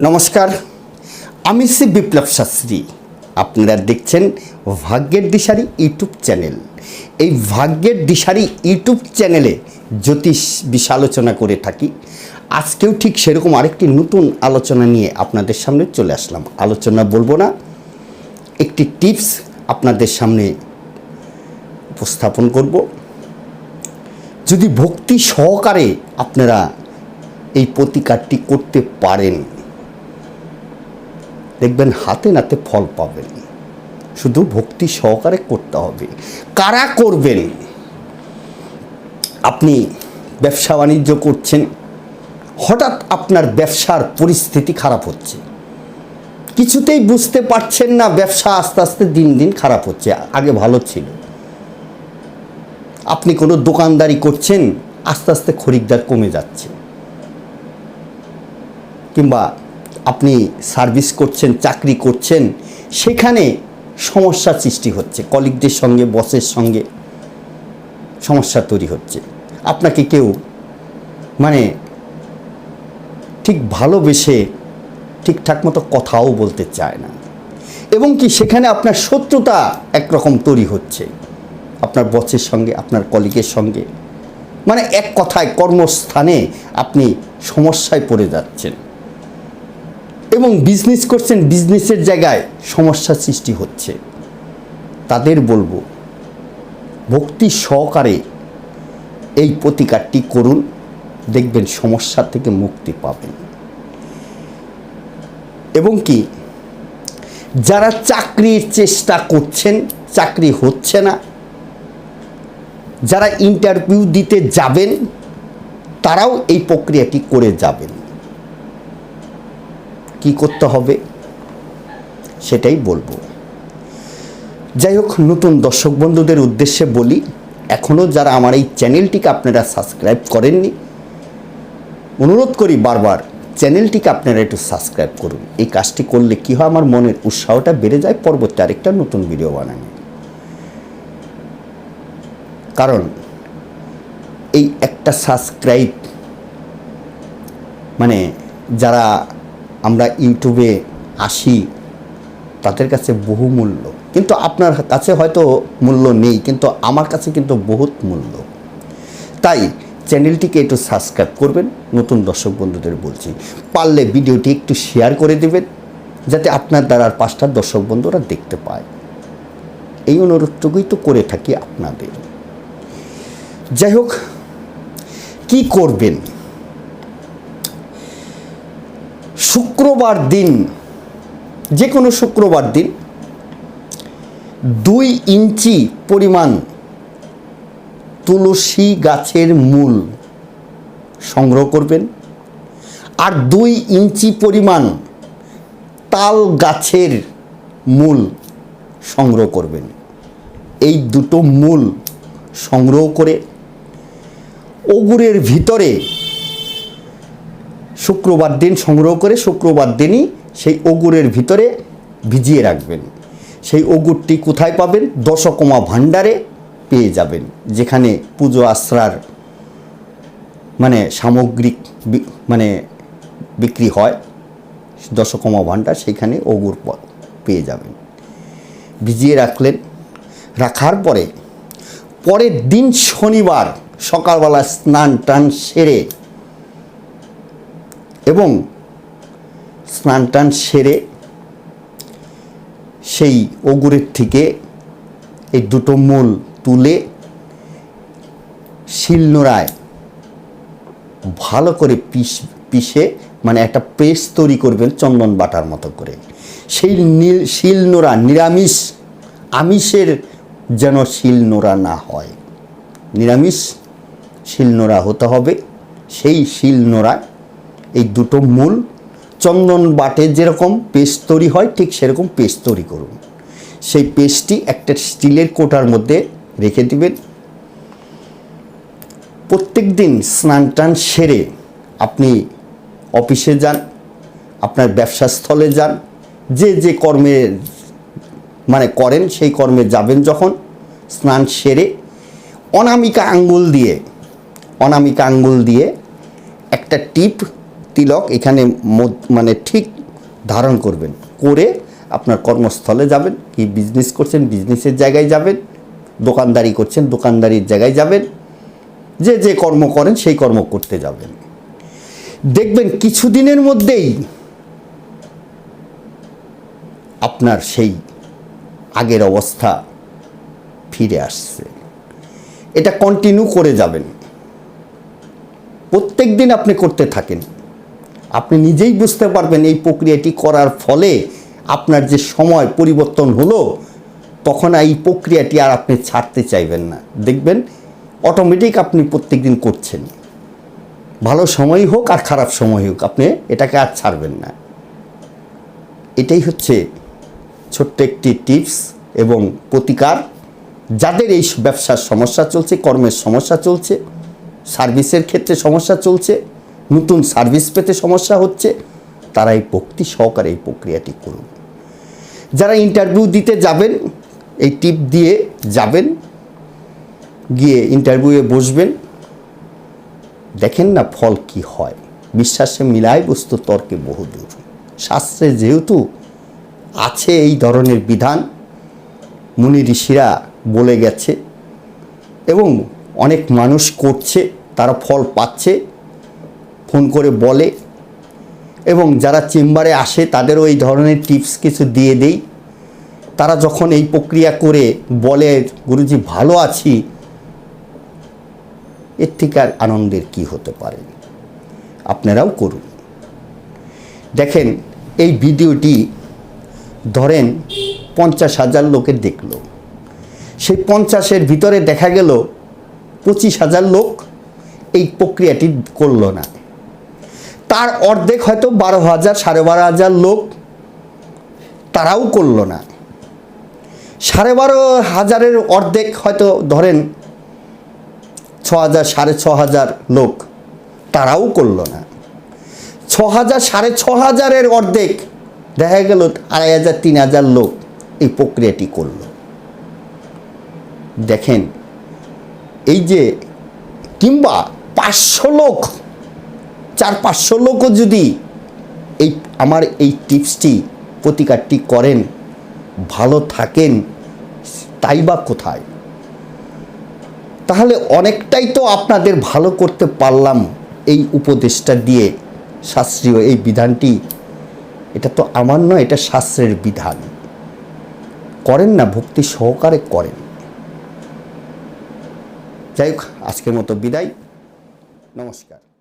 নমস্কার, আমি শ্রী বিপ্লব শাস্ত্রী। আপনারা দেখছেন ভাগ্যের দিশারি ইউটিউব চ্যানেল। এই ভাগ্যের দিশারি ইউটিউব চ্যানেলে জ্যোতিষ বিশালোচনা করে থাকি। আজকেও ঠিক সেরকম আরেকটি নতুন আলোচনা নিয়ে আপনাদের সামনে চলে আসলাম। আলোচনা বলব না, একটি টিপস আপনাদের সামনে উপস্থাপন করব। যদি ভক্তি সহকারে আপনারা এই প্রতিকারটি করতে পারেন দেখবেন হাতে নাতে ফল পাবেন। শুধু ভক্তি সহকারে করতে হবে। কারা করবেন? আপনি ব্যবসা বাণিজ্য করছেন, হঠাৎ আপনার ব্যবসার পরিস্থিতি খারাপ হচ্ছে। কিছুতেই বুঝতে পারছেন না, ব্যবসা আস্তে আস্তে দিন দিন খারাপ হচ্ছে, আগে ভালো ছিল। আপনি কোনো দোকানদারি করছেন, আস্তে আস্তে খরিদ্দার কমে যাচ্ছে। কিংবা আপনি সার্ভিস করছেন, চাকরি করছেন, সেখানে সমস্যা সৃষ্টি হচ্ছে। কলিগদের সঙ্গে, বসের সঙ্গে সমস্যা তৈরি হচ্ছে। আপনাকে কেউ মানে ঠিক ভালোবেসে ঠিকঠাক মতো কথাও বলতে চায় না। এবং কি সেখানে আপনার শত্রুতা একরকম তৈরি হচ্ছে। আপনার বসের সঙ্গে, আপনার কলিগের সঙ্গে। মানে এক কথায় কর্মস্থানে আপনি সমস্যায় পড়ে যাচ্ছেন। এবং বিজনেস করছেন বিজনেসের জায়গায় সমস্যা সৃষ্টি হচ্ছে। তাদের বলব, ভক্তি সহকারে এই প্রতিকারটি করুন, দেখবেন সমস্যা থেকে মুক্তি পাবেন। এবং কি, যারা চাকরির চেষ্টা করছেন, চাকরি হচ্ছে না, যারা ইন্টারভিউ দিতে যাবেন, তারাও এই প্রক্রিয়াটি করে যাবেন। কি করতে হবে? সেটাই বলব। যাই হোক, নতুন দর্শক বন্ধুদের উদ্দেশ্যে বলি এখনও যারা আমার এই চ্যানেলটিকে আপনারা সাবস্ক্রাইব করেননি, অনুরোধ করি বারবার চ্যানেলটিকে আপনারা একটু সাবস্ক্রাইব করুন। এই কাজটি করলে কি হয়, আমার মনের উৎসাহটা বেড়ে যায়, পরবর্তী আরেকটা নতুন ভিডিও বানানো কারণ, এই একটা সাবস্ক্রাইব মানে যারা আমরা ইউটিউবে আসি, তাদের কাছে বহু মূল্য। কিন্তু আপনার কাছে হয়তো মূল্য নেই, কিন্তু আমার কাছে কিন্তু বহুত মূল্য। তাই চ্যানেলটিকে একটু সাবস্ক্রাইব করবেন, নতুন দর্শক বন্ধুদের বলছি। পারলে ভিডিওটি একটু শেয়ার করে দেবেন, যাতে আপনার দ্বারা আর পাঁচটা দর্শক বন্ধুরা দেখতে পায়। এই অনুরোধটুকুই তো করে থাকি আপনাদের। যাই হোক, কী করবেন? শুক্রবার দিন, যে কোনো শুক্রবার দিন, দুই ইঞ্চি পরিমাণ তুলসী গাছের মূল সংগ্রহ করবেন আর দুই ইঞ্চি পরিমাণ তাল গাছের মূল সংগ্রহ করবেন। এই দুটো মূল সংগ্রহ করে অগুরের ভিতরে শুক্রবার দিন সংগ্রহ করে শুক্রবার দিনই সেই অগুরের ভিতরে ভিজিয়ে রাখবেন। সেই অগুরটি কোথায় পাবেন? দশকমা ভাণ্ডারে পেয়ে যাবেন, যেখানে পুজো আশ্রার মানে সামগ্রিক মানে বিক্রি হয়। দশকমা ভাণ্ডার সেখানে অগুর পেয়ে যাবেন। ভিজিয়ে রাখলেন। রাখার পরে, পরের দিন শনিবার সকালবেলা স্নান টান সেরে এবং স্নান টান সেরে সেই অগুরের থেকে এই দুটো মূল তুলে শিলনোড়ায় ভালো করে পিস, পিষে মানে একটা পেস্ট তৈরি করবেন চন্দন বাটার মতো করে। সেই নীল, শিলনোড়া নিরামিষ, আমিষের যেন শিলনোড়া না হয়। নিরামিষ, শিলনোড়া হতে হবে। সেই শিলনোড়ায় এই দুটো মূল, চন্দন বাটে যেরকম পেস্ট তৈরি হয়, ঠিক সেরকম পেস্ট তৈরি করুন। সেই পেস্টটি একটা স্টিলের কোটার মধ্যে রেখে দিবেন। প্রত্যেক দিন স্নান টান সেরে আপনি অফিসে যান, আপনার ব্যবসাস্থলে যান, যে যে কর্মে মানে করেন সেই কর্মে যাবেন যখন, স্নান সেরে অনামিকা আঙ্গুল দিয়ে, অনামিকা আঙ্গুল দিয়ে একটা টিপ তিলক এখানে মানে ঠিক ধারণ করবেন। করে আপনার কর্মস্থলে যাবেন, কি বিজনেস করছেন বিজনেসের জায়গায় যাবেন, দোকানদারি করছেন, দোকানদারির জায়গায় যাবেন, যে যে কর্ম করেন সেই কর্ম করতে যাবেন। দেখবেন কিছুদিনের মধ্যেই আপনার সেই আগের অবস্থা ফিরে আসছে। এটা কন্টিনিউ করে যাবেন। প্রত্যেক দিন আপনি করতে থাকেন। আপনি নিজেই বুঝতে পারবেন এই প্রক্রিয়াটি করার ফলে আপনার যে সময় পরিবর্তন হলো, তখন এই প্রক্রিয়াটি আর আপনি ছাড়তে চাইবেন না। দেখবেন অটোমেটিক আপনি প্রত্যেক দিন করছেন। ভালো সময় হোক আর খারাপ সময় হোক, আপনি এটাকে আর ছাড়বেন না। এটাই হচ্ছে ছোট্ট একটি টিপস এবং প্রতিকার। যাদের এই ব্যবসার সমস্যা চলছে, কর্মের সমস্যা চলছে সার্ভিসের ক্ষেত্রে সমস্যা চলছে নতুন সার্ভিস পেতে সমস্যা হচ্ছে, তারা এই ভক্তি সহকারে এই প্রক্রিয়াটি করুন। যারা ইন্টারভিউ দিতে যাবেন, এই টিপ দিয়ে যাবেন, গিয়ে ইন্টারভিউয়ে বসবেন, দেখেন না ফল কি হয়। বিশ্বাসে মিলায় বস্তু, তর্কে বহুদূর। শাস্ত্রে যেহেতু আছে এই ধরনের বিধান, মুনি ঋষিরা বলে গেছে, এবং অনেক মানুষ করছে, তারা ফল পাচ্ছে ফোন করে বলে এবং যারা চেম্বারে আসে তাদেরও এই ধরনের টিপস কিছু দিয়ে দেই। তারা যখন এই প্রক্রিয়া করে বলে, গুরুজি, ভালো আছি। এর থেকে আর আনন্দের কি হতে পারে? আপনারাও করুন। দেখেন, এই ভিডিওটি ধরেন পঞ্চাশ হাজার লোকের দেখল। সেই পঞ্চাশের ভিতরে দেখা গেল পঁচিশ হাজার লোক এই প্রক্রিয়াটি করল না। তার অর্ধেক হয়তো বারো হাজার, সাড়ে বারো হাজার লোক তারাও করল না। সাড়ে বারো হাজারের অর্ধেক হয়তো ধরেন ছ হাজার, সাড়ে ছ হাজার লোক তারাও করল না। ছ হাজার, সাড়ে ছ হাজারের অর্ধেক দেখা গেল আড়াই হাজার, তিন হাজার লোক এই প্রক্রিয়াটি করল। দেখেন, এই যে কিংবা পাঁচশো লোক চার পাঁচশো লোকও যদি এই আমার এই টিপসটি প্রতিকারটি করেন, ভালো থাকেন, তাই বা কোথায়? তাহলে অনেকটাই তো আপনাদের ভালো করতে পারলাম এই উপদেশটা দিয়ে শাস্ত্রীয় এই বিধানটি। এটা তো আমার নয়, এটা শাস্ত্রের বিধান। করেন না, ভক্তি সহকারে করেন। যাই হোক, আজকের মতো বিদায়। নমস্কার।